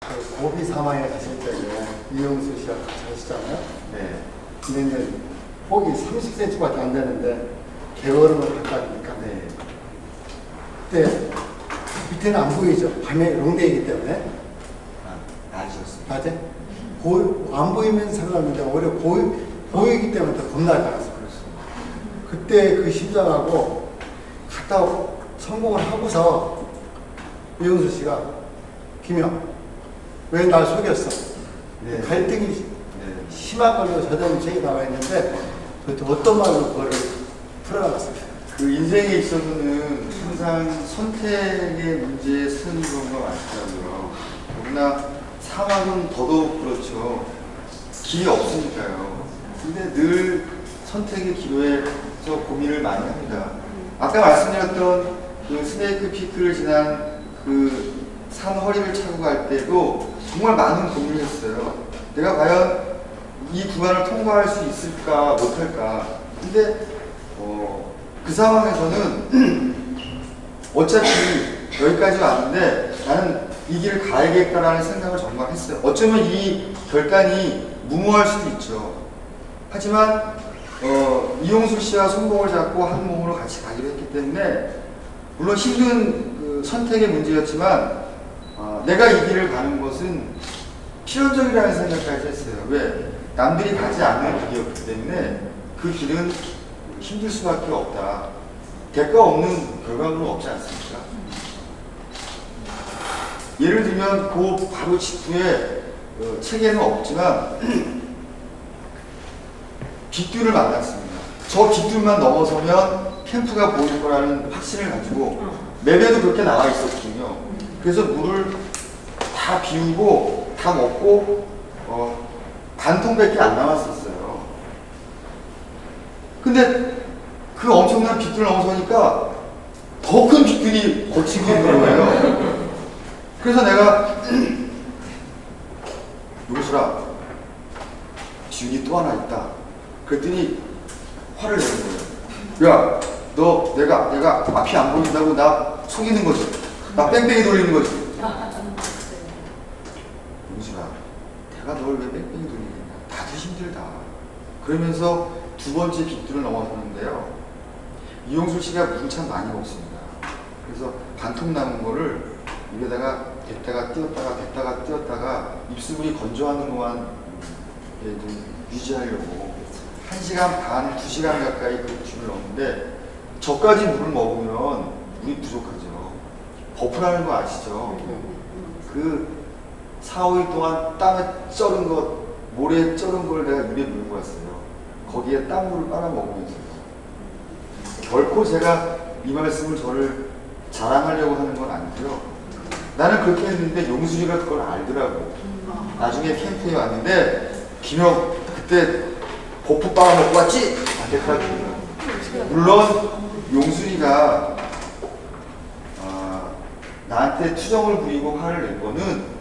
그 고비 사망에 가실 때에 이용수 씨가 같이 하시잖아요. 네. 근데 이제 폭이 30cm밖에 안 되는데 게으름을 갖다니까 네. 그때 밑에는 안 보이죠. 밤에 롱데이기 때문에 아, 낮이었습니다. 낮에 보, 안 보이면 상관없는데 오히려 보이, 보이기 때문에 더 겁나게 나갔어요. 그렇습니다. 그때 그 심장하고 갔다 성공을 하고서 이용수 씨가 김영 왜 날 속였어? 네. 갈등이 네. 심한 걸로 저자는 책에 나와 있는데 도대체 어떤 말로 그거를 풀어나갔어요? 그 인생에 있어서는 항상 선택의 문제에 쓰는 경우가 많더라고요. 더구나 사막은 더더욱 그렇죠. 길이 없으니까요. 근데 늘 선택의 기로에서 고민을 많이 합니다. 아까 말씀드렸던 그 스네이크 피크를 지난 그 산 허리를 차고 갈 때도 정말 많은 고민을 했어요. 내가 과연 이 구간을 통과할 수 있을까 못할까. 근데 어, 그 상황에서는 어차피 여기까지 왔는데 나는 이 길을 가야겠다라는 생각을 정말 했어요. 어쩌면 이 결단이 무모할 수도 있죠. 하지만 어, 이용수 씨와 손목을 잡고 한 몸으로 같이 가기로 했기 때문에 물론 힘든 그 선택의 문제였지만 어, 내가 이 길을 가는 것은 필연적이라는 생각까지 했어요. 왜? 남들이 가지 않는 길이었기 때문에 그 길은 힘들 수밖에 없다. 대가 없는 결과물은 없지 않습니까? 예를 들면 그 바로 직후에 어, 책에는 없지만 빗줄을 만났습니다. 저 빗줄만 넘어서면 캠프가 보일 거라는 확신을 가지고 맵에도 그렇게 나와 있었거든요. 그래서 물을 다 비우고 다 먹고 어, 반통밖에 안 남았었어요. 근데 그 엄청난 빗줄 넘어서니까 더 큰 빗줄이 거치고 있는 거예요. 그래서 내가 용수라 지훈이 또 하나 있다. 그랬더니 화를 내는 거예요. 야, 너 내가 내가 앞이 안 보인다고 나 속이는 거지. 나 뺑뺑이 돌리는 거지. 용수라, 내가 널 왜 뺑뺑이 돌리겠냐. 다들 힘들다. 그러면서 두 번째 빗줄을 넘어서는데요. 이용수 씨가 물을 참 많이 먹습니다. 그래서 반통 남은 거를 입에다가 댔다가 띄었다가 댔다가 띄었다가 입수분이 건조하는 동안 유지하려고 한 시간 반, 두 시간 가까이 그 줄을 넣는데 저까지 물을 먹으면 물이 부족하죠. 버프라는 거 아시죠? 그 4, 5일 동안 땀에 쩔은 것, 모래에 쩔은 걸 내가 입에 물고 왔어요. 거기에 땀물을 빨아 먹으면서. 결코 제가 이 말씀을 저를 자랑하려고 하는 건 아니고요. 나는 그렇게 했는데 용수이가 그걸 알더라고. 나중에 캠프에 왔는데 김혁 그때 버프 빨아 먹고 왔지? 안 됐다. 물론 용수이가 아, 나한테 투정을 부리고 화를 낸 거는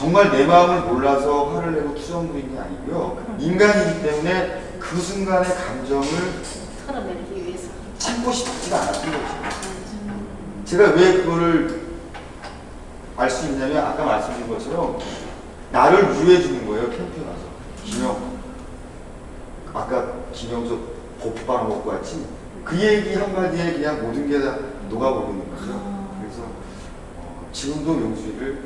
정말 내 마음을 몰라서 화를 내고 투정 부린 게 아니고요. 인간이기 때문에 그 순간의 감정을 털어내기 위해서. 참고 싶지가 않았던 거죠. 제가 왜 그거를 알 수 있냐면 아까 말씀드린 것처럼 나를 위로해 주는 거예요 캠프에 가서 김영 아까 김영 저 버프 빨아 먹고 왔지 그 얘기 한마디에 그냥 모든 게 다 녹아버리는 거죠 그래서 어, 지금도 용수이를